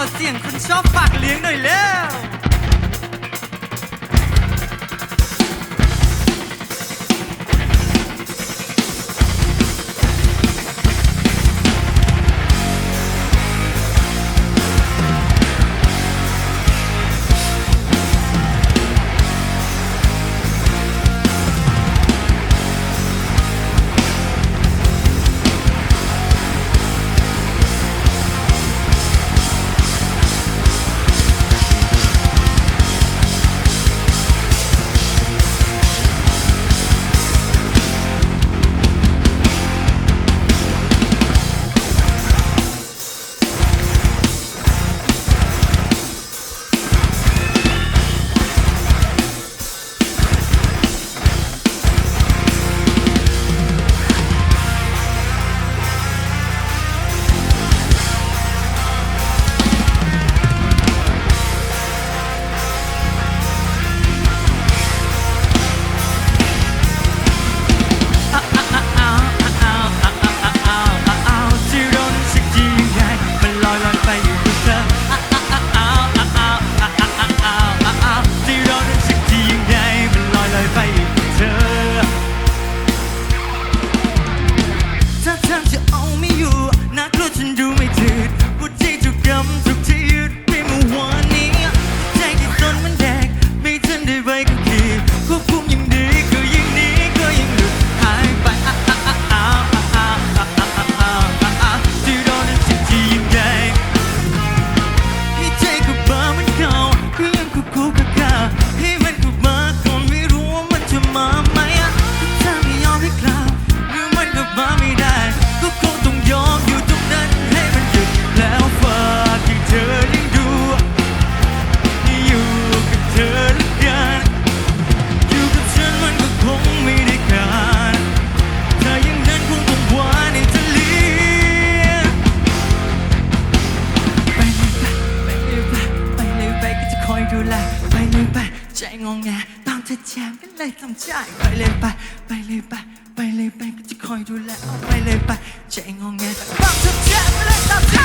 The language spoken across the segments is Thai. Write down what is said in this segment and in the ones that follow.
ขอเสียงคุณชอบฝากเลี้ยงหน่อยแล้ว ใจงงแงต้องเธอแจมก็เลยต้องใจไปเลยไป ไปเลยไป ไปเลยไปก็จะคอยดูแลเอาไปเลยไป ใจงงแงต้องเธอแจมก็เลยต้องใจ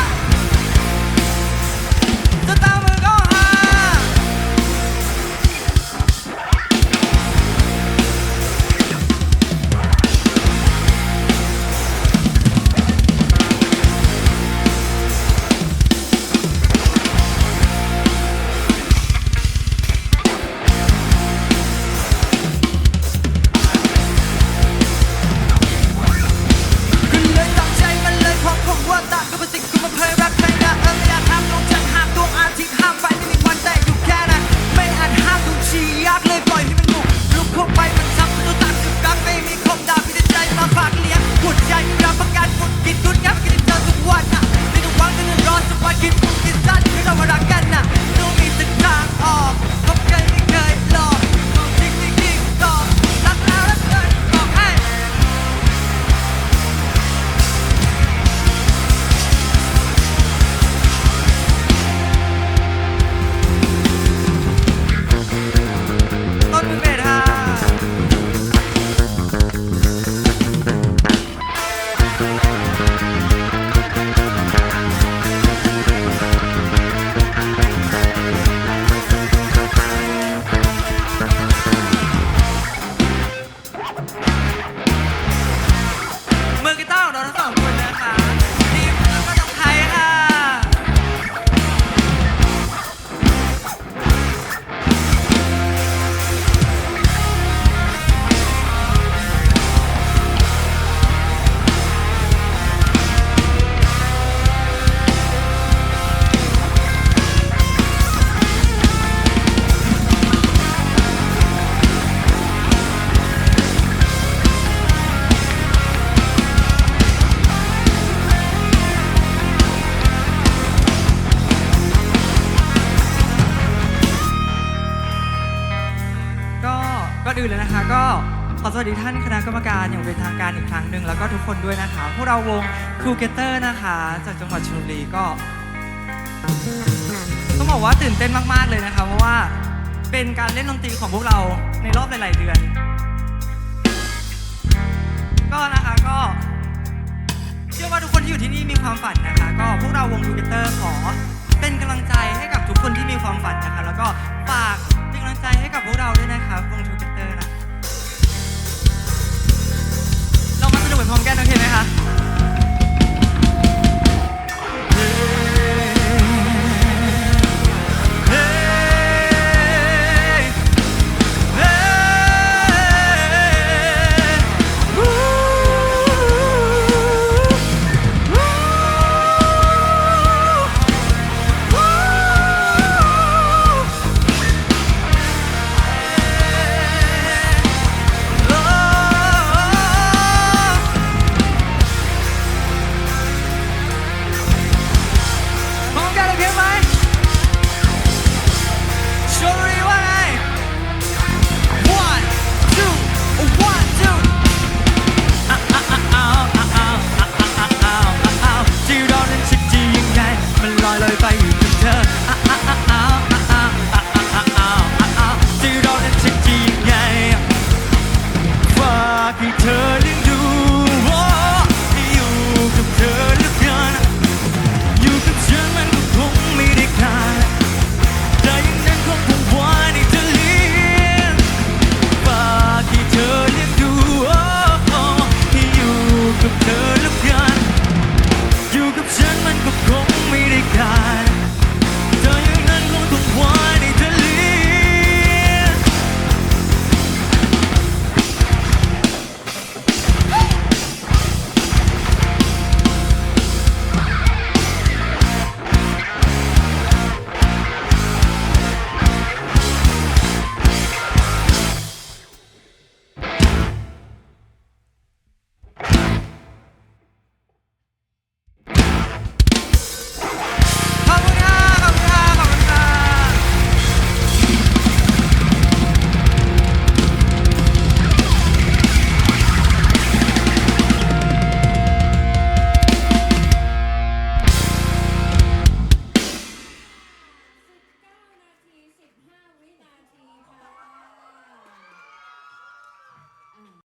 สวัสดีท่านคณะกรรมการอย่างเป็นทางการอีกครั้งหนึ่งแล้วก็ทุกคนด้วยนะคะ พวกเราวงครูเกเตอร์นะคะ จากจังหวัดชลบุรีก็ต้องบอกว่าตื่นเต้นมากๆเลยนะคะ เพราะว่าเป็นการเล่นดนตรีของพวกเราในรอบหลายๆเดือน ก็นะคะก็ เชื่อว่าทุกคนที่อยู่ที่นี่มีความฝันนะคะ ก็พวกเราวงครูเกเตอร์ขอเป็นกำลังใจให้